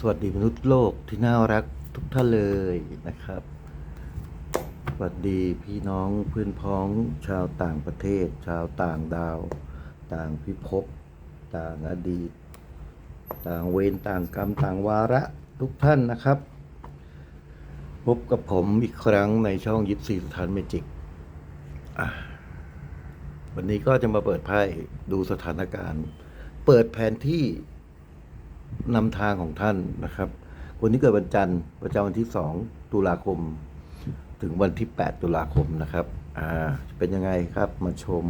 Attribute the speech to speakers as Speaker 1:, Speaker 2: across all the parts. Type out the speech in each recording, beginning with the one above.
Speaker 1: สวัสดีมนุษย์โลกที่น่ารักทุกท่านเลยนะครับ สวัสดีพี่น้องเพื่อนพ้องชาวต่างประเทศ ชาวต่างดาว ต่างพิภพต่างอดีต ต่างเวรต่างกรรมต่างวาระทุกท่านนะครับ พบกับผมอีกครั้งในช่องยิปซีสถานเมจิกวันนี้ก็จะมาเปิดไพ่ดูสถานการณ์ เปิดแผนที่ นำทางของท่านนะครับ คนที่เกิดวันจันทร์ประจำวันที่ 2 ตุลาคม ถึงวันที่ 8 ตุลาคมนะครับ อ่าจะเป็นยังไงครับมาชม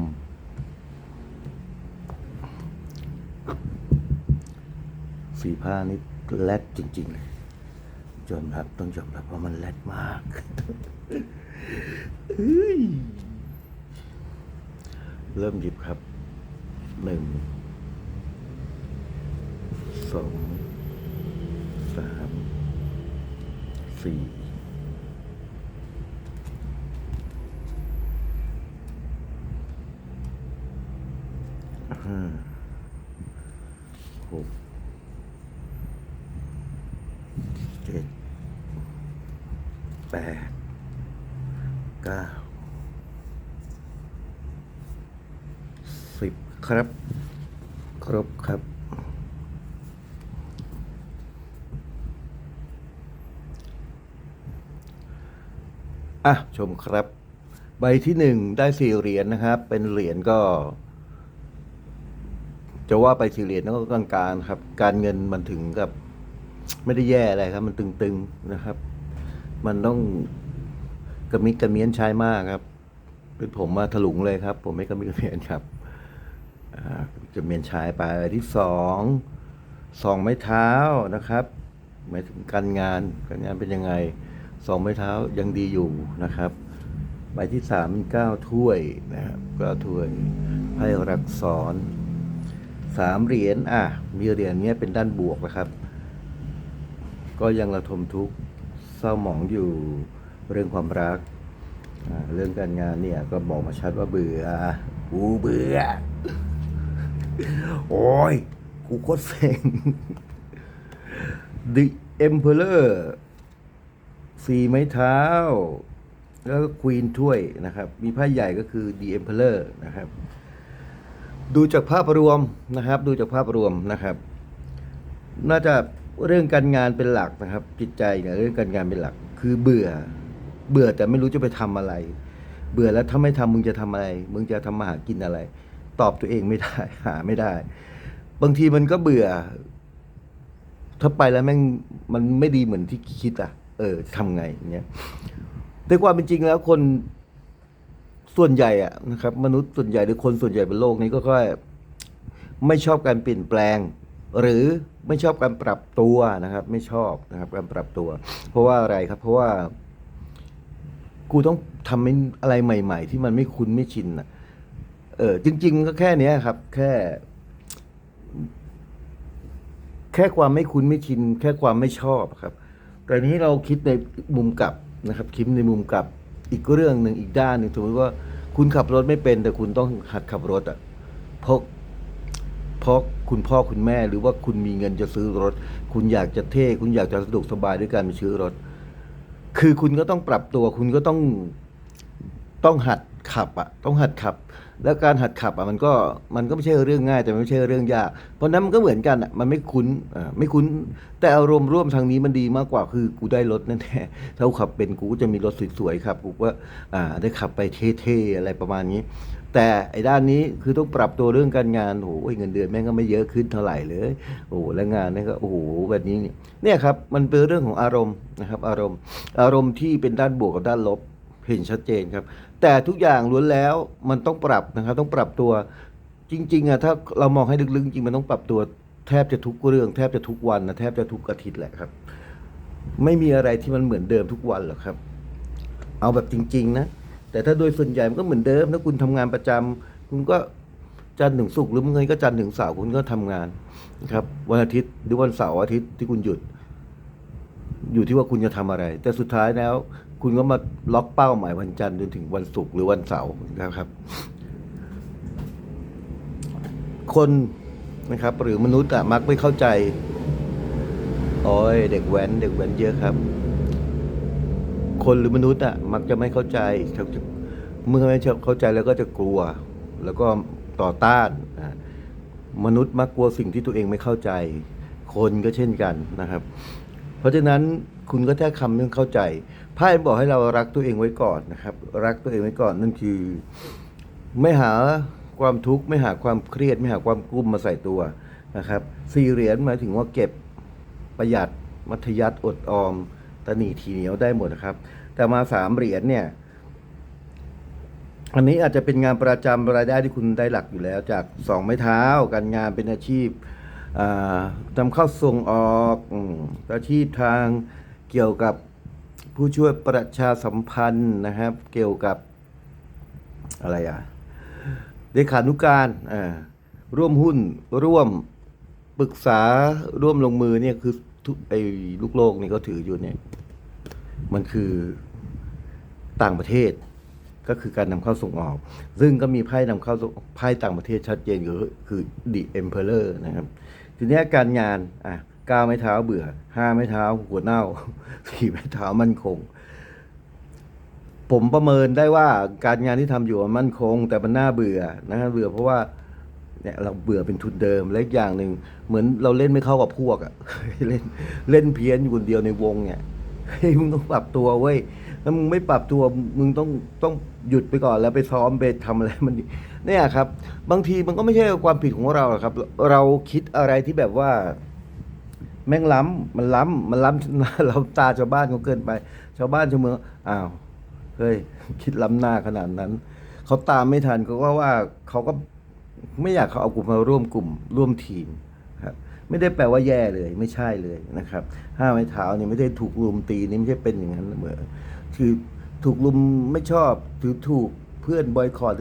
Speaker 1: สีผ้านี่แรดจริงๆเลยยอมรับต้องยอมรับว่ามันแรดมากเริ่มหยิบครับหนึ่ง สองสามสี่ห้าหกเจ็ดแปดเก้าสิบครับ ครบครับ อะชมครับ ใบที่หนึ่งได้สี่เหรียญนะครับ เป็นเหรียญก็ จะว่าไปสี่เหรียญก็กลางๆครับ การเงินมันถึงกับ ไม่ได้แย่อะไรครับ มันตึงๆนะครับ มันต้องกระมิดกระเมียนใช้มากครับ เป็นผมมาถลุงเลยครับ ผมไม่กระมิดกระเมียนครับกระเมียนใช้ไปใบที่สองสองไม้เท้านะครับหมายถึงการงานการงานเป็นยังไง สองไม้เท้ายังดีอยู่นะครับใบที่สามเก้าถ้วยนะครับเก้าถ้วยไพ่รักษรสามเหรียญอะ มีเหรียญเนี้ยเป็นด้านบวกนะครับ ก็ยังระทมทุกข์เศร้าหมองอยู่เรื่องความรัก เรื่องการงานเนี่ยก็บอกมาชัดว่าเบื่อกูเบื่อ โอ้ยกูโคตรเซ็ง The Emperor สี่ไม้เท้า แล้วก็ควีนถ้วยนะครับ มีไพ่ใหญ่ก็คือ The Emperor นะครับ ดูจากภาพรวมนะครับ ดูจากภาพรวมนะครับ น่าจะเรื่องการงานเป็นหลักนะครับ จิตใจเนี่ยเรื่องการงานเป็นหลัก คือเบื่อ เบื่อแต่ไม่รู้จะไปทำอะไร เบื่อแล้วถ้าไม่ทำมึงจะทำอะไร มึงจะทำมาหากินอะไร ตอบตัวเองไม่ได้ หาไม่ได้ บางทีมันก็เบื่อ ถ้าไปแล้วแม่งมันไม่ดีเหมือนที่คิดอะ เออทำไงอย่างเงี้ยแต่ความเป็นจริงแล้วคนส่วนใหญ่อะนะครับ มนุษย์ส่วนใหญ่หรือคนส่วนใหญ่บนโลกนี้ก็ค่อยไม่ชอบการเปลี่ยนแปลง หรือไม่ชอบการปรับตัวนะครับ ไม่ชอบนะครับการปรับตัว เพราะว่าอะไรครับ เพราะว่า กูต้องทำอะไรใหม่ ๆ ที่มันไม่คุ้นไม่ชินอะเออจริง ๆ ก็แค่เนี้ยครับ แค่ แค่ความไม่คุ้นไม่ชิน แค่ความไม่ชอบครับ แต่นี้เราคิดในมุมกลับนะครับคิดในมุมกลับอีกเรื่องหนึ่งอีกด้านหนึ่งสมมติว่าคุณขับรถไม่เป็น แต่คุณต้องหัดขับรถอะเพราะเพราะคุณพ่อคุณแม่หรือว่าคุณมีเงินจะซื้อรถ คุณอยากจะเท่ คุณอยากจะสะดวกสบายด้วยการไปซื้อรถ คือคุณก็ต้องปรับตัว คุณก็ต้องต้องหัดขับอะ ต้องหัดขับ แล้วการหัดขับอะมันก็มันก็ไม่ใช่เรื่องง่ายแต่ไม่ใช่เรื่องยากเพราะนั้นมันก็เหมือนกันอะมันไม่คุ้นอ่าไม่คุ้น แต่อารมณ์ร่วมทางนี้มันดีมากกว่าคือกูได้รถแน่ๆถ้าขับเป็นกูจะมีรถสวยๆครับกูก็อ่าได้ขับไปเท่ๆอะไรประมาณนี้ แต่ไอ้ด้านนี้คือต้องปรับตัวเรื่องการงานโอ้โหเงินเดือนแม่งก็ไม่เยอะขึ้นเท่าไหร่เลยโอ้โหแล้วงานนี่ก็โอ้โหแบบนี้เนี่ยครับมันเป็นเรื่องของอารมณ์นะครับ อารมณ์ อารมณ์ที่เป็นด้านบวกกับด้านลบเห็นชัดเจนครับ แต่ทุกอย่างล้วนแล้วมันต้องปรับนะครับ ต้องปรับตัวจริงๆอะถ้าเรามองให้ลึกๆจริงมันต้องปรับตัวแทบจะทุกเรื่อง แทบจะทุกวันนะแทบจะทุกอาทิตย์แหละครับ ไม่มีอะไรที่มันเหมือนเดิมทุกวันหรอกครับ เอาแบบจริง ๆ นะแต่ถ้าโดยส่วนใหญ่มันก็เหมือนเดิมถ้าคุณทำงานประจำคุณก็จันทร์ถึงศุกร์หรือมึงก็จันทร์ถึงเสาร์คุณก็ทำงานนะครับ วันอาทิตย์หรือวันเสาร์อาทิตย์ที่คุณหยุด อยู่ที่ว่าคุณจะทำอะไร แต่สุดท้ายแล้ว คุณก็มาล็อกเป้าหมายวันจันทร์จนถึงวันศุกร์หรือวันเสาร์นะครับ คนนะครับ หรือมนุษย์อะมักไม่เข้าใจ โอ้ยเด็กแว้น เด็กแว้นเยอะครับ คนหรือมนุษย์อะมักจะไม่เข้าใจเขาจะเมื่อไม่เข้าใจแล้วก็จะกลัว แล้วก็ต่อต้านอะมนุษย์มักกลัวสิ่งที่ตัวเองไม่เข้าใจ คนก็เช่นกันนะครับ เพราะฉะนั้น คุณก็แค่คำเรื่องเข้าใจไพ่บอกให้เรารักตัวเองไว้ก่อนนะครับ รักตัวเองไว้ก่อนนั่นคือ ไม่หาความทุกข์ไม่หาความเครียด ไม่หาความกลุ้มมาใส่ตัวนะครับสี่เหรียญหมายถึงว่าเก็บประหยัดมัธยัติอดออมตะหนีทีเหนียวได้หมดนะครับ แต่มาสามเหรียญเนี่ย อันนี้อาจจะเป็นงานประจำรายได้ที่คุณได้หลักอยู่แล้ว จากสองไม้เท้าการงานเป็นอาชีพนำเข้าส่งออกอาชีพทาง เกี่ยวกับผู้ช่วยประชาสัมพันธ์นะครับ เกี่ยวกับอะไรอะเลขานุการอ่าร่วมหุ้นร่วมปรึกษาร่วมลงมือเนี่ยคือไอ้ลูกโลกนี่ก็ถืออยู่เนี่ยมันคือต่างประเทศก็คือการนำเข้าส่งออก ซึ่งก็มีไพ่นำเข้าไพ่ต่างประเทศชัดเจนคือคือ The Emperor นะครับ ทีนี้การงานอะ ก้าไม้เท้าเบื่อห้าไม้เท้าหัวเน่าสี่ไม้เท้ามั่นคง ผมประเมินได้ว่าการงานที่ทำอยู่มันมั่นคง แต่มันน่าเบื่อนะครับเบื่อเพราะว่าเนี่ยเราเบื่อเป็นทุนเดิมและอีกอย่างหนึ่งเหมือนเราเล่นไม่เข้ากับพวกอะเล่นเล่นเพี้ยนอยู่คนเดียวในวงเนี่ยเฮ้ยมึงต้องปรับตัวเว้ยถ้ามึงไม่ปรับตัวมึงต้องต้องหยุดไปก่อนแล้วไปซ้อมไปทำอะไรมันเนี่ยครับ บางทีมันก็ไม่ใช่ความผิดของเราครับ เราคิดอะไรที่แบบว่า แม่งล้ำมันล้ำมันล้ำเราตาชาวบ้านเขาเกินไป ชาวบ้านชาวเมืองอ้าวเฮ้ยคิดล้ำหน้าขนาดนั้นเขาตามไม่ทันเขาก็ว่าเขาก็ไม่อยากเขาเอากลุ่มมาร่วมกลุ่มร่วมทีมครับไม่ได้แปลว่าแย่เลยไม่ใช่เลยนะครับห้าไม้เท้าเนี่ยไม่ได้ถูกลุมตีนี่ไม่ใช่เป็นอย่างนั้นเหมือนคือถูกลุมไม่ชอบถือถูกเพื่อนบอยคอร์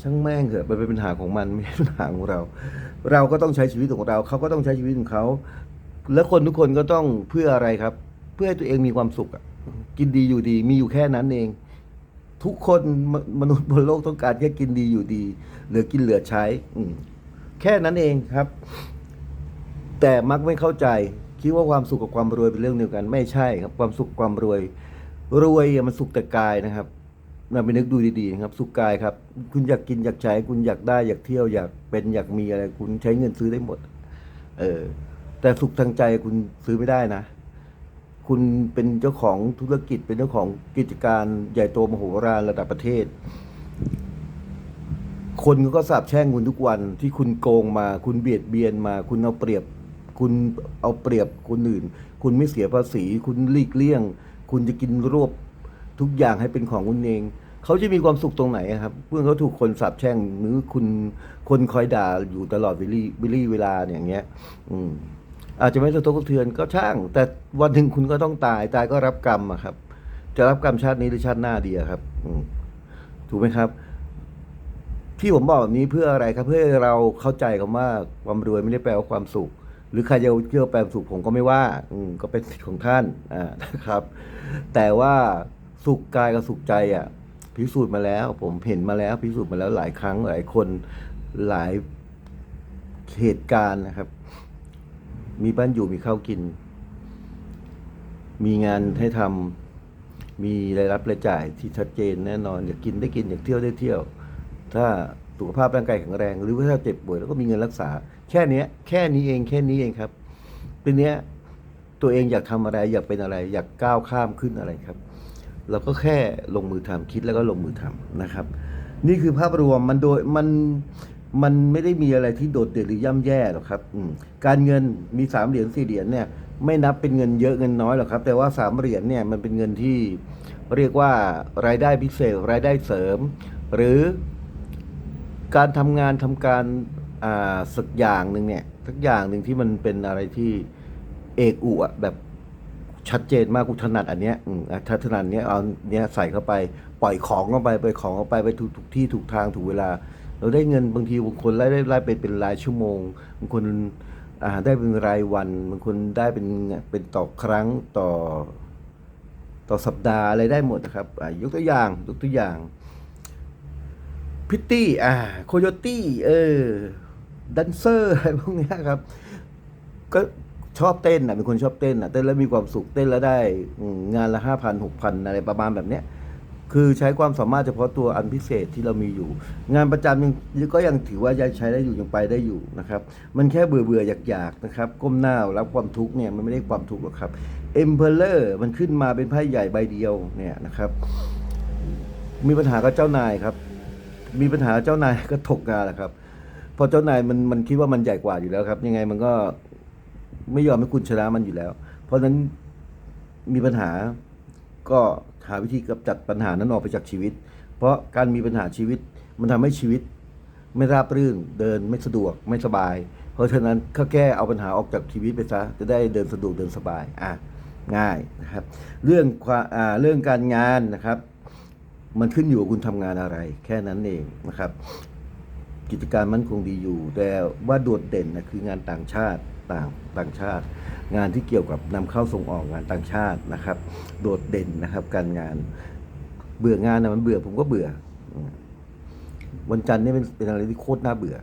Speaker 1: ช่างแม่งเถอะมันเป็นปัญหาของมันไม่ใช่ปัญหาของเรา เราก็ต้องใช้ชีวิตของเราเขาก็ต้องใช้ชีวิตของเขา แล้วคนทุกคนก็ต้องเพื่ออะไรครับ เพื่อให้ตัวเองมีความสุขอะกินดีอยู่ดี มีอยู่แค่นั้นเอง ทุกคนมมนุษย์บนโลกต้องการแค่กินดีอยู่ดีเหลือกินเหลือใช้ อืแค่นั้นเองครับ แต่มักไม่เข้าใจคิดว่าความสุขกับความรวยเป็นเรื่องเดียวกัน ไม่ใช่ครับ ความสุขความรวย รวยมันสุขแต่กายนะครับเราไปนึกดูดีๆนะครับ สุขกายครับ คุณอยากกินอยากใช้ คุณอยากได้อยากเที่ยวอยากเป็นอยากมีอะไร คุณใช้เงินซื้อได้หมด เออ แต่สุขทางใจคุณซื้อไม่ได้นะ คุณเป็นเจ้าของธุรกิจเป็นเจ้าของกิจการใหญ่โตมโหฬารระดับประเทศ คนก็สาบแช่งคุณทุกวันที่คุณโกงมา คุณเบียดเบียนมา คุณเอาเปรียบ คุณเอาเปรียบคนอื่น คุณไม่เสียภาษี คุณลีกเลี่ยง คุณจะกินรวบทุกอย่างให้เป็นของคุณเองเขาจะมีความสุขตรงไหนครับเมื่อเขาถูกคนสาบแช่งหรือคุณคนคอยด่าอยู่ตลอดวิลี่วิลี่เวลาอย่างเงี้ย อืม อาจจะไม่สะทกสะเทือนก็ช่าง แต่วันหนึ่งคุณก็ต้องตายตายก็รับกรรมอะครับ จะรับกรรมชาตินี้หรือชาติหน้าดีอะครับถูกไหมครับ ที่ผมบอกแบบนี้เพื่ออะไรครับ เพื่อเราเข้าใจคำว่าความรวยไม่ได้แปลว่าความสุข หรือใครจะเชื่อแปลสุขผมก็ไม่ว่า อืมก็เป็นสิทธิ์ของท่านอ่านะครับ แต่ว่าสุขกายกับสุขใจอะพิสูจน์มาแล้ว ผมเห็นมาแล้วพิสูจน์มาแล้วหลายครั้งหลายคนหลายเหตุการณ์นะครับ มีบ้านอยู่มีข้าวกิน มีงานให้ทำมีรายรับรายจ่ายที่ชัดเจนแน่นอนอยากกินได้กินอยากเที่ยวได้เที่ยว ถ้าสุขภาพร่างกายแข็งแรง หรือว่าถ้าเจ็บป่วยแล้วก็มีเงินรักษา แค่นี้แค่นี้เองแค่นี้เองครับทีเนี้ยตัวเองอยากทำอะไรอยากเป็นอะไร อยากก้าวข้ามขึ้นอะไรครับ เราก็แค่ลงมือทำคิดแล้วก็ลงมือทำนะครับ นี่คือภาพรวมมันโดยมัน มันไม่ได้มีอะไรที่โดดเด่นหรือย่ำแย่หรอกครับอืการเงินมีสามเหรียญสี่เหรียญเนี่ยไม่นับเป็นเงินเยอะเงินน้อยหรอกครับ แต่ว่าสามเหรียญเนี่ยมันเป็นเงินที่เรียกว่ารายได้พิเศษรายได้เสริม หรือการทำงานทำการอ่าสักอย่างหนึ่งเนี่ยสักอย่างหนึ่งที่มันเป็นอะไรที่เอกอุอะแบบชัดเจนมากกูถนัดอันเนี้ยอืมอะถ้าถนัดเนี้ยเอาเนี้ยใส่เข้าไป ปล่อยของเข้าไปปล่อยของเข้าไปไปถูกถูกที่ถูกทางถูกเวลา เราได้เงินบางทีบางคนได้ได้ได้เป็นเป็นรายชั่วโมงบางคนอ่าได้เป็นรายวันบางคนได้เป็นเป็นต่อครั้งต่อ ต่อสัปดาห์อะไรได้หมดนะครับอ่ายกตัวอย่างยกตัวอย่างพิตตี้อ่าโคโยตี้เออดันเซอร์อะไรพวกเนี้ยครับ ก็ชอบเต้นอะเป็นคนชอบเต้นอะเต้นแล้วมีความสุขเต้นแล้วได้งานละห้าพันหกพันอะไรประมาณแบบเนี้ย คือใช้ความสามารถเฉพาะตัวอันพิเศษที่เรามีอยู่ งานประจำยังก็ยังถือว่ายังใช้ได้อยู่ยังไปได้อยู่นะครับ มันแค่เบื่อเบื่อๆอยากๆนะครับ ก้มหน้ารับความทุกข์เนี่ยมันไม่ได้ความทุกข์หรอกครับเอ็มเพลเลอร์มันขึ้นมาเป็นไพ่ใหญ่ใบเดียวเนี่ยนะครับ มีปัญหากับเจ้านายครับ มีปัญหาเจ้านายก็ถกงานแหละครับพอเจ้านายมันมันคิดว่ามันใหญ่กว่าอยู่แล้วครับ ยังไงมันก็ไม่ยอมให้คุณชนะมันอยู่แล้ว เพราะฉะนั้นมีปัญหาก็ หาวิธีกำจัดปัญหานั้นออกไปจากชีวิต เพราะการมีปัญหาชีวิตมันทำให้ชีวิต ไม่ราบรื่นเดินไม่สะดวกไม่สบาย เพราะฉะนั้นก็แก้เอาปัญหาออกจากชีวิตไปซะจะได้เดินสะดวกเดินสบายอะง่ายนะครับ เรื่องความอ่าเรื่องการงานนะครับ มันขึ้นอยู่กับคุณทำงานอะไร แค่นั้นเองนะครับ กิจการมันคงดีอยู่ แต่ว่าโดดเด่นนะคืองานต่างชาติต่างต่างชาติ งานที่เกี่ยวกับนำเข้าส่งออกงานต่างชาตินะครับ โดดเด่นนะครับ การงานเบื่องานนะมันเบื่อผมก็เบื่อ วันจันทร์นี่เป็นเป็นอะไรที่โคตรน่าเบื่อ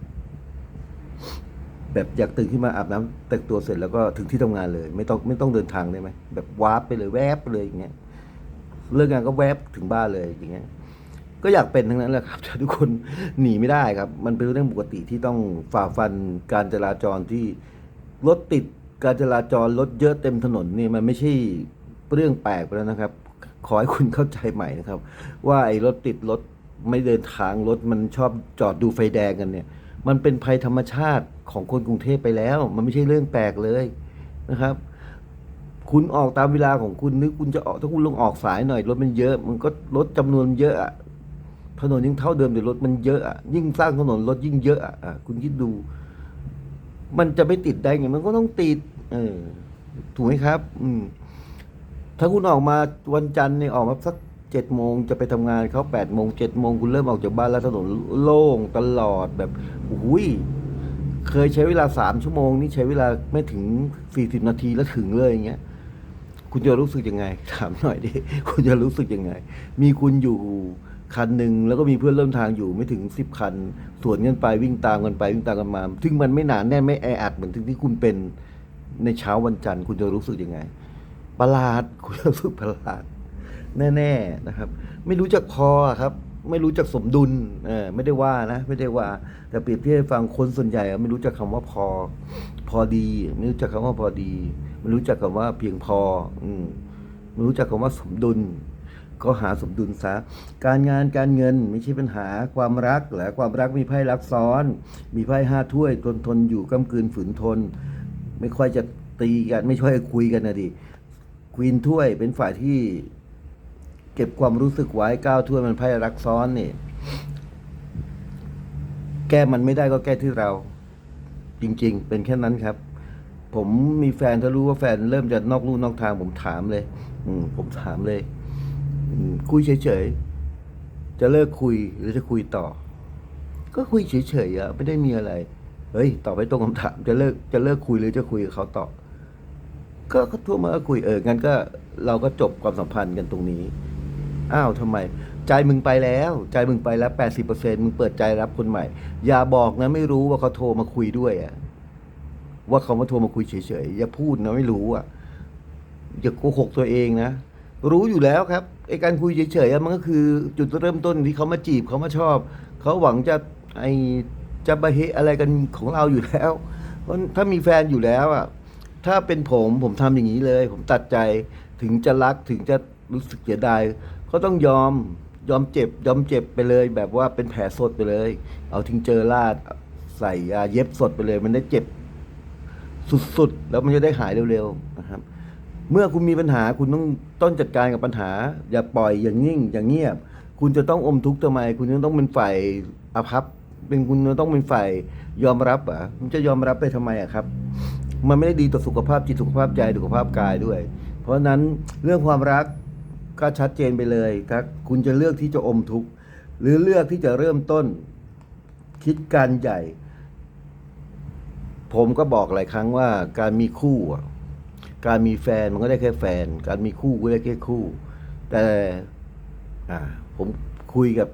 Speaker 1: แบบอยากตื่นขึ้นมาอาบน้ำแต่งตัวเสร็จแล้วก็ถึงที่ทำงานเลย ไม่ต้องไม่ต้องเดินทางได้ไหมแบบวาร์ปไปเลยแวบไปเลยอย่างเงี้ยเลิกงานก็แวบถึงบ้านเลยอย่างเงี้ยก็อยากเป็นทั้งนั้นแหละครับทุกคนหนีไม่ได้ครับ มันเป็นเรื่องปกติที่ต้องฝ่าฟันการจราจรที่รถติด การจราจรรถเยอะเต็มถนนนี่มันไม่ใช่เรื่องแปลกไปแล้วนะครับ ขอให้คุณเข้าใจใหม่นะครับ ว่าไอ้รถติดรถไม่เดินทางรถมันชอบจอดดูไฟแดงกันเนี่ย มันเป็นภัยธรรมชาติของคนกรุงเทพไปแล้ว มันไม่ใช่เรื่องแปลกเลยนะครับ คุณออกตามเวลาของคุณนึกคุณจะออกถ้าคุณลงออกสายหน่อยรถมันเยอะ มันก็รถจำนวนเยอะถนนยังเท่าเดิมแต่รถมันเยอะยิ่งสร้างถนนรถยิ่งเยอะอะอะคุณคิดดู มันจะไม่ติดได้ไงมันก็ต้องติด เออ ถูกไหมครับ อืม ถ้าคุณออกมาวันจันทร์เนี่ยออกมาสักเจ็ดโมงจะไปทำงานเขาแปดโมงเจ็ดโมงคุณเริ่มออกจากบ้านแล้วถนนโล่งตลอดแบบอุ้ยเคยใช้เวลาสามชั่วโมง นี่ใช้เวลาไม่ถึงสี่สิบนาทีแล้วถึงเลยอย่างเงี้ย คุณจะรู้สึกยังไง ถามหน่อยดิคุณจะรู้สึกยังไง มีคุณอยู่คันหนึ่งแล้วก็มีเพื่อนเริ่มทางอยู่ไม่ถึงสิบคัน สวนกันไปวิ่งตามกันไปวิ่งตามกันมาถึงมันไม่หนาแน่นไม่แออัดเหมือนที่คุณเป็น ในเช้าวันจันทร์คุณจะรู้สึกยังไง ประหลาด คุณจะรู้สึกประหลาด แน่ ๆนะครับ ไม่รู้จักพอครับ ไม่รู้จักสมดุลเออไม่ได้ว่านะ ไม่ได้ว่า แต่เปรียบเทียบให้ฟังคนส่วนใหญ่ ไม่รู้จักคำว่าพอ พอดี ไม่รู้จักคำว่าพอดี ไม่รู้จักคำว่าเพียงพอ อืมไม่รู้จักคำว่าสมดุลก็หาสมดุลซะ การงานการเงินไม่ใช่ปัญหาความรักแหละความรักมีไพ่รักซ้อน มีไพ่ห้าถ้วยทนทนอยู่กำกืนฝืนทน ไม่ค่อยจะตีกัน ไม่ค่อยคุยกันนะดิควีนถ้วยเป็นฝ่ายที่ เก็บความรู้สึกไว้ก้าวถ้วยมันไพ่รักซ้อนนี่แก้มันไม่ได้ก็แก้ที่เรา จริง ๆ เป็นแค่นั้นครับ ผมมีแฟนถ้ารู้ว่าแฟนเริ่มจะนอกลู่นอกทาง ผมถามเลย อืม ผมถามเลยคุยเฉยๆจะเลิกคุยหรือจะคุยต่อ ก็คุยเฉยๆอะไม่ได้มีอะไร เฮ้ยตอบไปตรงคำถามจะเลิกจะเลิกคุยหรือจะคุยกับเขาต่อก็ก็โทั่วมาก็คุยเอองั้นก็เราก็จบความสัมพันธ์กันตรงนี้อ้าวทำไม ใจมึงไปแล้ว ใจมึงไปแล้วแปดสิบเปอร์เซ็นมึงเปิดใจรับคนใหม่ อย่าบอกนะไม่รู้ว่าเขาโทรมาคุยด้วยอะว่าเขามาโทรมาคุยเฉยๆอย่าพูดนะไม่รู้อะอย่าโกหกตัวเองนะรู้อยู่แล้วครับไอ้การคุยเฉยๆมันก็คือ จุดเริ่มต้นที่เขามาจีบเขามาชอบเขาหวังจะไอ จะบะเฮอะไรกันของเราอยู่แล้วเพราะถ้ามีแฟนอยู่แล้วอะถ้าเป็นผมผมทำอย่างนี้เลย ผมตัดใจถึงจะรักถึงจะรู้สึกเสียดายก็ต้องยอมยอมเจ็บ ยอมเจ็บไปเลย แบบว่าเป็นแผลสดไปเลย เอาทิ้งเจอลาดใส่ยาเย็บสดไปเลย มันได้เจ็บสุดๆ แล้วมันจะได้หายเร็วๆนะครับ เมื่อคุณมีปัญหาคุณต้องต้นจัดการกับปัญหา อย่าปล่อยอย่างนิ่งอย่างเงียบ คุณจะต้องอมทุกข์ทำไม คุณจะต้องเป็นฝ่ายอภัพ เป็นคุณต้องเป็นฝ่ายยอมรับอะคุณจะยอมรับไปทำไมอะครับ มันไม่ได้ดีต่อสุขภาพจิตสุขภาพใจสุขภาพกายด้วย เพราะนั้นเรื่องความรักก็ชัดเจนไปเลยครับคุณจะเลือกที่จะอมทุกข์หรือเลือกที่จะเริ่มต้น คิดการใหญ่ ผมก็บอกหลายครั้งว่าการมีคู่การมีแฟนมันก็ได้แค่แฟน การมีคู่ก็ได้แค่คู่ แต่อ่าผมคุยกับ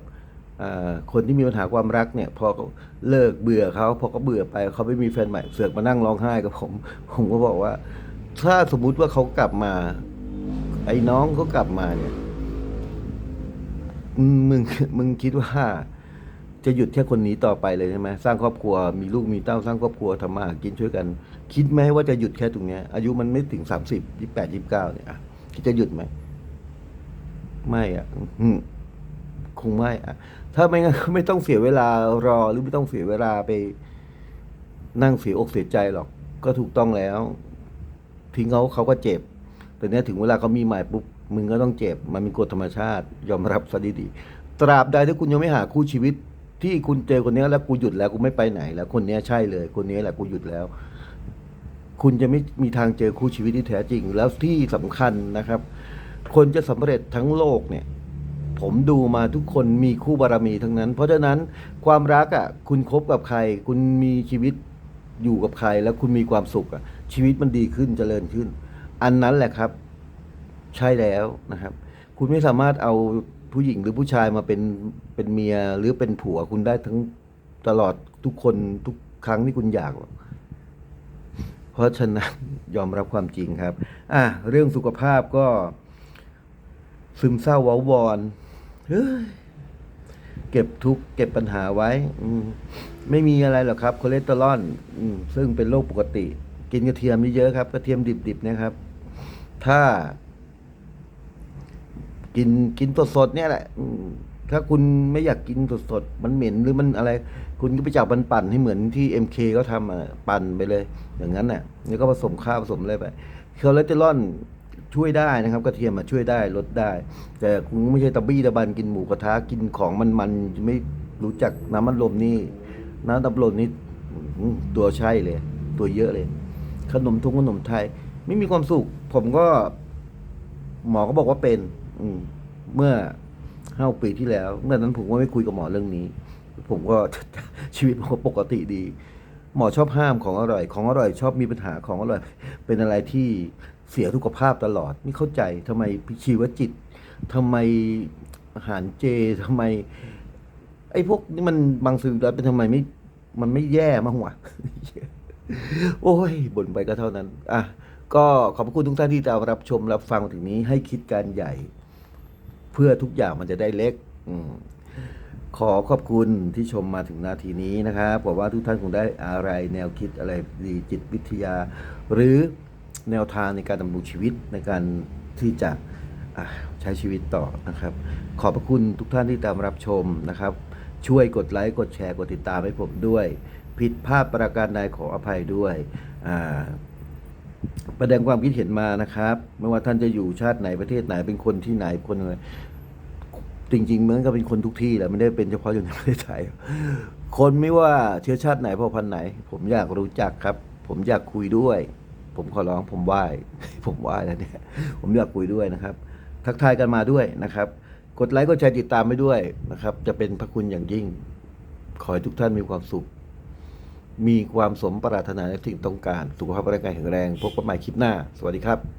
Speaker 1: คนที่มีปัญหาความรักเนี่ยพอเลิกเบื่อเขาพอเขาเบื่อไปเขาไม่มีแฟนใหม่เสือกมานั่งร้องไห้กับผม ผมก็บอกว่า ถ้าสมมุติว่าเขากลับมา ไอ้น้องเขากลับมาเนี่ยมึงมึงคิดว่าจะหยุดแค่คนนี้ต่อไปเลยใช่ไหมสร้างครอบครัวมีลูกมีเต้าสร้างครอบครัวทำมาหากินช่วยกัน คิดไหมว่าจะหยุดแค่ตรงเนี้ย อายุมันไม่ถึงสามสิบยี่แปดยี่เก้าเนี่ยคิดจะหยุดไหมไม่อะ คงไม่อะถ้าไม่งั้นก็ไม่ต้องเสียเวลารอหรือไม่ต้องเสียเวลาไป นั่งเสียอกเสียใจหรอก ก็ถูกต้องแล้ว ทิ้งเขาเขาก็เจ็บ แต่เนี้ยถึงเวลาเขามีใหม่ปุ๊บมึงก็ต้องเจ็บ มันเป็นกฎธรรมชาติ ยอมรับซะดีๆตราบใดที่คุณยังไม่หาคู่ชีวิต ที่คุณเจอคนนี้แล้วกูหยุดแล้วกูไม่ไปไหน แล้วคนนี้ใช่เลย คนนี้แหละกูหยุดแล้ว คุณจะไม่มีทางเจอคู่ชีวิตที่แท้จริง แล้วที่สำคัญนะครับ คนจะสำเร็จทั้งโลกเนี่ย ผมดูมาทุกคนมีคู่บารมีทั้งนั้น เพราะฉะนั้นความรักอะคุณคบกับใคร คุณมีชีวิตอยู่กับใคร แล้วคุณมีความสุขอะชีวิตมันดีขึ้นเจริญขึ้น อันนั้นแหละครับ ใช่แล้วนะครับ คุณไม่สามารถเอาผู้หญิงหรือผู้ชายมาเป็นเป็นเมียหรือเป็นผัวคุณได้ทั้งตลอดทุกคนทุกครั้งที่คุณอยาก เพราะฉะนั้นยอมรับความจริงครับ อะเรื่องสุขภาพก็ซึมเศร้าว้าวอน เก็บทุกเก็บปัญหาไว้ อืไม่มีอะไรหรอกครับคอเลสเตอรอลซึ่งเป็นโรคปกติ กินกระเทียมเยอะๆครับ กระเทียมดิบๆนะครับ ถ้า กินกินสดๆเนี่ยแหละถ้าคุณไม่อยากกินสดๆ มันเหม็นหรือมันอะไร คุณก็ไปจับมันปั่นให้เหมือนที่ MK เขาทำอะปั่นไปเลย อย่างนั้นน่ะ แล้วก็ผสมข้าวผสมอะไรไปคอเลสเตอรอล ช่วยได้นะครับกระเทียมมาช่วยได้ลดได้ แต่คุณไม่ใช่ตะบี้ตะบันกินหมูกระทะกินของมันๆไม่รู้จักน้ำมันลมนี่น้ำตับลมนี่ตัวใช่เลย ตัวเยอะเลย ขนมทุงขนมไทย ไม่มีความสุข ผมก็ หมอก็บอกว่าเป็น อืมเมื่อห้าปีที่แล้วเมื่อนั้นผมก็ไม่คุยกับหมอเรื่องนี้ ผมก็ชีวิตผมปกติดี หมอชอบห้ามของอร่อย ของอร่อยชอบมีปัญหาของอร่อย เป็นอะไรที่ เสียสุขภาพตลอด ไม่เข้าใจทำไมชีวจิตทำไมอาหารเจทำไม ไอ้พวกนี้มันบางสิ่งแล้วเป็นทำไมไม่ มันไม่แย่มั้งวะโอ้ยบ่นไปก็เท่านั้น อะ ก็ขอบพระคุณทุกท่านที่ตามรับชมรับฟังถึงนี้ให้คิดการใหญ่ เพื่อทุกอย่างมันจะได้เล็ก อืมขอขอบคุณที่ชมมาถึงนาทีนี้นะครับบอกว่าทุกท่านคงได้อะไรแนวคิดอะไรดีจิตวิทยา หรือ แนวทางในการดำรงชีวิตในการที่จะใช้ชีวิตต่อนะครับ ขอบพระคุณทุกท่านที่ตามรับชมนะครับ ช่วยกดไลค์กดแชร์กดติดตามให้ผมด้วย ผิดพลาดประการใดขออภัยด้วยอ่าแสดงความคิดเห็นมานะครับ ไม่ว่าท่านจะอยู่ชาติไหนประเทศไหนเป็นคนที่ไหนคนอะไรจริงๆเหมือนกับเป็นคนทุกที่แหละไม่ได้เป็นเฉพาะอยู่ในประเทศไทย คนไม่ว่าเชื้อชาติไหนเผ่าพันธุ์ไหน ผมอยากรู้จักครับ ผมอยากคุยด้วย ผมขอร้องผมไหว้ ผมไหว้แล้วเนี่ย ผมอยากคุยด้วยนะครับ ทักทายกันมาด้วยนะครับ กดไลค์กดแชร์ติดตามไปด้วยนะครับ จะเป็นพระคุณอย่างยิ่ง ขอให้ทุกท่านมีความสุข มีความสมปรารถนาในสิ่งต้องการ สุขภาพร่างกายแข็งแรง พบกันใหม่คลิปหน้า สวัสดีครับ